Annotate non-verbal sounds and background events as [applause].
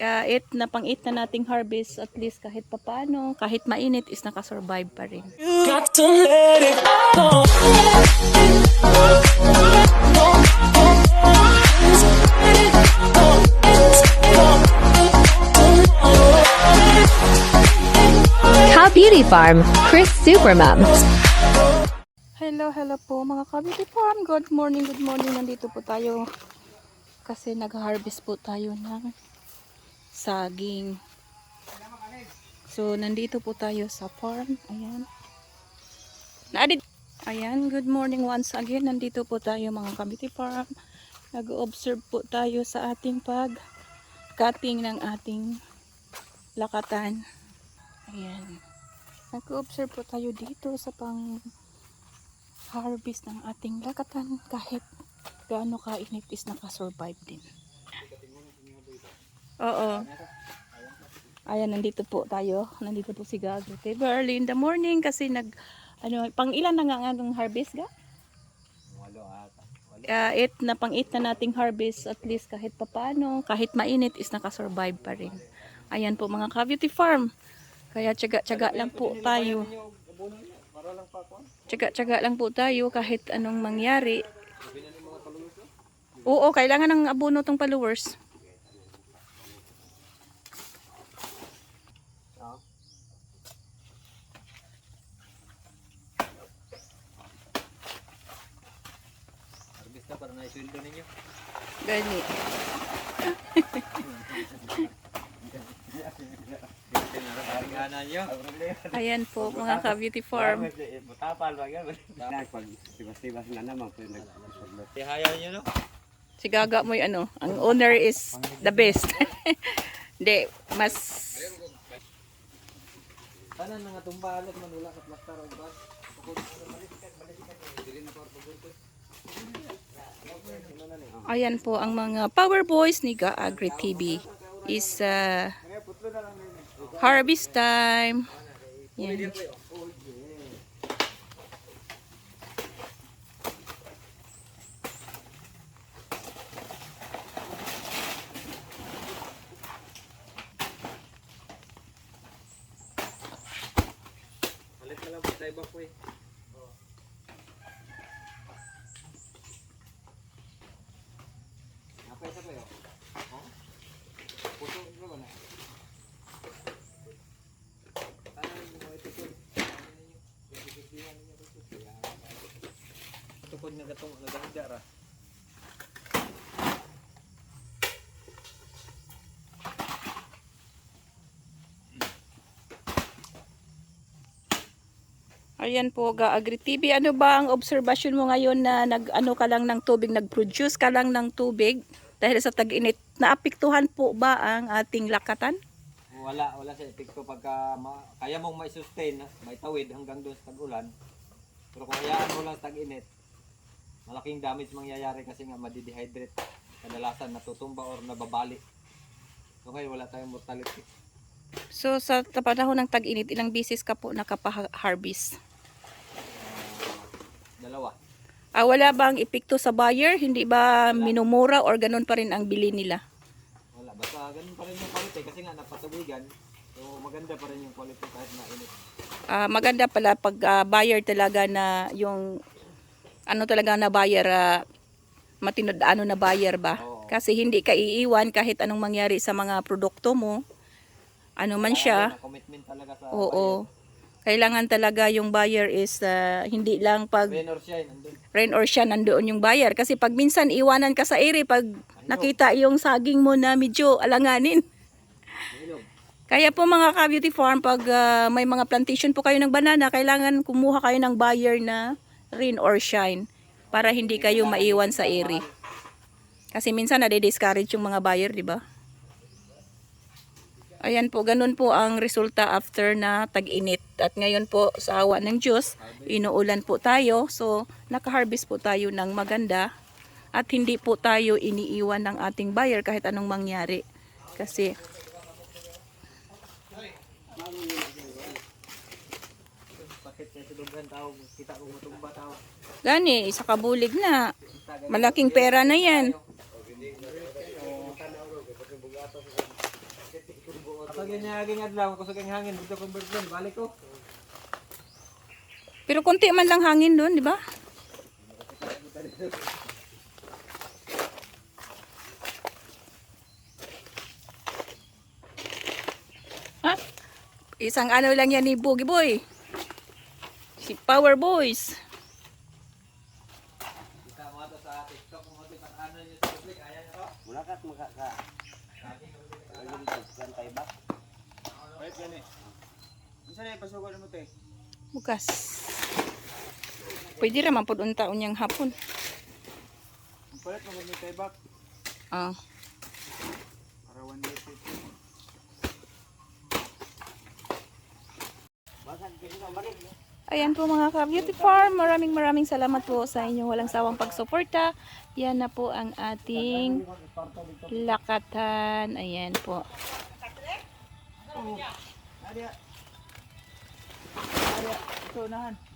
uh, it na pang it na nating harvest at least kahit papano, kahit mainit is nakasurvive pa rin. Got to let it go. Cow Beauty Farm, Chris Supermom. Hello, hello po mga kabiti farm. Good morning, good morning. Nandito po tayo kasi nag-harvest po tayo ng saging. So, nandito po tayo sa farm. Ayan. Naadit. Ayan, good morning once again. Nandito po tayo mga kabiti farm. Nag-observe po tayo sa ating pag-cutting ng ating lakatan. Ayan. Nag-observe po tayo dito sa pang harvest ng ating lakatan kahit gaano kainit is nakasurvive din. Oo. Ayan, nandito po tayo. Nandito po si Gago. Okay, early in the morning kasi nag, ano, pang ilan na nga ang harvest ga? Uh, it na pang it na nating harvest at least kahit papano, kahit mainit is nakasurvive pa rin. Ayan po mga ka-beauty farm. Kaya tsaga-tsaga lang po tayo. Tsaga-tsaga lang po tayo kahit anong mangyari. Oo, kailangan ng abono tong followers. Na naisweldo ninyo. Gani. Ayan po mga ka-beauty farm. Butapal ba yan? Pag tibas-tibas na naman, pwede nag Tihayan nyo no? Si Gaga mo yung ano, ang owner is the best. [laughs] Hindi, mas Tanan nga tumbalot manula ka plastar o bas. Ayan po ang mga power boys ni Ga Agri TV is uh, harvest time. Yan. Malit na lang sa iba po eh. Apa isa pa yun? Oh? Puso ko ba na? Tanan mo ito po. Tukod nga gatong nagahida ra. Ayan po Ga Agri TV. Ano ba ang observation mo ngayon na nag ano ka lang ng tubig, nag-produce ka lang ng tubig dahil sa tag-init? Naapektuhan po ba ang ating lakatan? Wala, wala sa epekto pagka ma- kaya mong may sustain, may tawid hanggang doon sa tag-ulan. Pero kung hayaan mo lang tag-init, malaking damage mangyayari kasi nga madidehydrate. Kadalasan natutumba or nababali. So ngayon wala tayong mortality. So sa panahon ng tag-init, ilang bisis ka po nakapa-harvest? Dalawa. Ah, wala bang epekto sa buyer? Hindi ba minumura or ganun pa rin ang bili nila? Wala. Basta ganun pa rin yung quality kasi nga napatubigan. So maganda pa rin yung quality kahit mainit. Ah, maganda pala pag ah, buyer talaga na yung ano talaga na buyer ah, matinod ano na buyer ba? Oo. Kasi hindi ka iiwan kahit anong mangyari sa mga produkto mo. Ano man siya. Commitment talaga sa Oo. Kailangan talaga yung buyer is ah, hindi lang pag. Rain or shine, andun. rain or shine nandoon yung buyer. Kasi pag minsan iwanan ka sa ere, pag nakita yung saging mo na medyo alanganin. Ilog. Kaya po mga ka-beauty farm, pag ah, may mga plantation po kayo ng banana, kailangan kumuha kayo ng buyer na rain or shine para hindi kayo maiwan sa ere. Kasi minsan nade-discourage yung mga buyer, di ba? Ayan po, ganun po ang resulta after na tag-init. At ngayon po, sa awa ng Diyos, inuulan po tayo. So, naka-harvest po tayo ng maganda. At hindi po tayo iniiwan ng ating buyer kahit anong mangyari. Kasi, gani, isa kabulig na. Malaking pera na yan. Pero konti man lang hangin doon, di ba? Ha? Isang ano lang yan ni Boogie Boy. Si Power Boys. Kita mo sa TikTok mo ito, pag sa public, ayan nyo to. Mula ka ka. Ayun kan tay ba? Wait, gani. Unsa na mo te? Bukas. Pwede raman po unta unyang hapon. Palit mo gani tay bak Ah. para one day fit. Ayan po mga ka-beauty farm. Maraming maraming salamat po sa inyong walang sawang pagsuporta. Yan na po ang ating lakatan. Ayan po. Ito unahan.